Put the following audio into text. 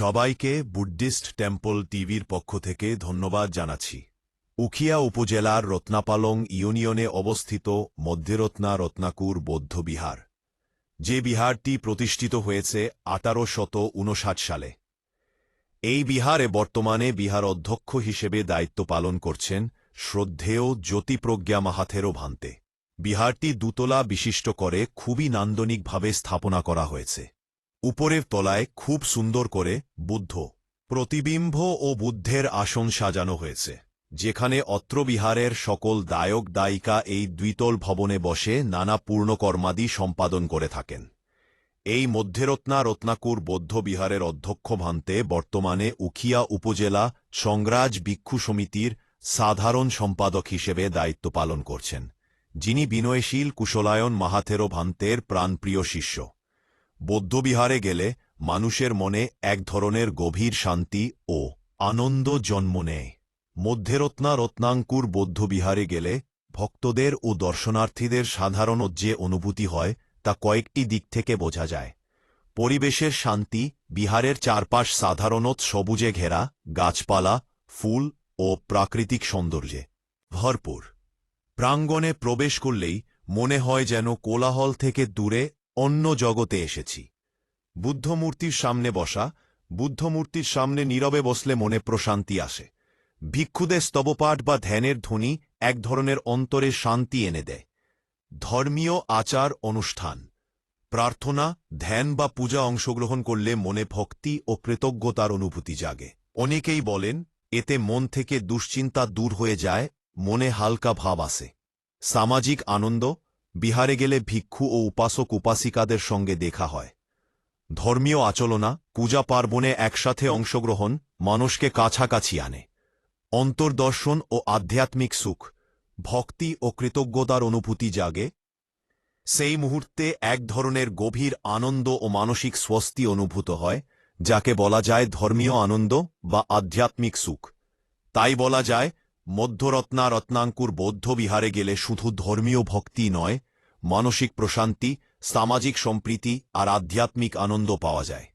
সবাইকে Buddhist temple টিভির পক্ষ থেকে ধন্যবাদ জানাচ্ছি। উখিয়া উপজেলার রত্নাপালং ইউনিয়নে অবস্থিত মধ্যরত্না রত্নাকুর বৌদ্ধ বিহার, যে বিহারটি প্রতিষ্ঠিত হয়েছে আঠারো শত উনষাট সালে। এই বিহারে বর্তমানে বিহার অধ্যক্ষ হিসেবে দায়িত্ব পালন করছেন শ্রদ্ধেয় জ্যোতিপ্রজ্ঞা মাহাথেরো ভান্তে। বিহারটি দুতলা বিশিষ্ট করে খুবই নান্দনিকভাবে স্থাপনা করা হয়েছে। উপরের তলায় খুব সুন্দর করে বুদ্ধ প্রতিবিম্ব ও বুদ্ধের আসন সাজানো হয়েছে, যেখানে অত্রবিহারের সকল দায়ক দায়িকা এই দ্বিতল ভবনে বসে নানা পূর্ণকর্মাদি সম্পাদন করে থাকেন। এই মধ্যরত্না রত্নাকুর বৌদ্ধ বিহারের অধ্যক্ষ ভান্তে বর্তমানে উখিয়া উপজেলা সংগ্রাজ ভিক্ষু সমিতির সাধারণ সম্পাদক হিসেবে দায়িত্ব পালন করছেন, যিনি বিনয়শীল কুশলায়ন মাহাথেরো ভান্তের প্রাণপ্রিয় শিষ্য। বৌদ্ধবিহারে গেলে মানুষের মনে এক ধরনের গভীর শান্তি ও আনন্দ জন্ম নেয়। মধ্যরত্না রত্নাঙ্কুর বৌদ্ধবিহারে গেলে ভক্তদের ও দর্শনার্থীদের সাধারণ যে অনুভূতি হয় তা কয়েকটি দিক থেকে বোঝা যায়। পরিবেশের শান্তি, বিহারের চারপাশ সাধারণত সবুজে ঘেরা, গাছপালা, ফুল ও প্রাকৃতিক সৌন্দর্যে ভরপুর। প্রাঙ্গণে প্রবেশ করলেই মনে হয় যেন কোলাহল থেকে দূরে অন্য জগতে এসেছি। বুদ্ধমূর্তির সামনে বসা, বুদ্ধমূর্তির সামনে নীরবে বসলে মনে প্রশান্তি আসে। ভিক্ষুদের স্তবপাঠ বা ধ্যানের ধ্বনি এক ধরনের অন্তরে শান্তি এনে দেয়। ধর্মীয় আচার অনুষ্ঠান, প্রার্থনা, ধ্যান বা পূজা অংশগ্রহণ করলে মনে ভক্তি ও কৃতজ্ঞতার অনুভূতি জাগে। অনেকেই বলেন, এতে মন থেকে দুশ্চিন্তা দূর হয়ে যায়, মনে হালকা ভাব আসে। সামাজিক আনন্দ বিহারে গেলে ভিক্ষু ও উপাসক উপাসিকাদের সঙ্গে দেখা হয়। ধর্মীয় আচলনা, পূজা পার্বণে একসাথে অংশগ্রহণ মানুষকে কাছাকাছি আনে। অন্তর্দর্শন ও আধ্যাত্মিক সুখ, ভক্তি ও কৃতজ্ঞতার অনুভূতি জাগে। সেই মুহূর্তে এক ধরনের গভীর আনন্দ ও মানসিক স্বস্তি অনুভূত হয়, যাকে বলা যায় ধর্মীয় আনন্দ বা আধ্যাত্মিক সুখ। তাই বলা যায়, মধ্যরত্না রত্নাঙ্কুর বৌদ্ধ বিহারে গেলে শুধু ধর্মীয় ভক্তি নয় মানসিক প্রশান্তি সামাজিক সম্প্রীতি আর আধ্যাত্মিক আনন্দ পাওয়া যায়।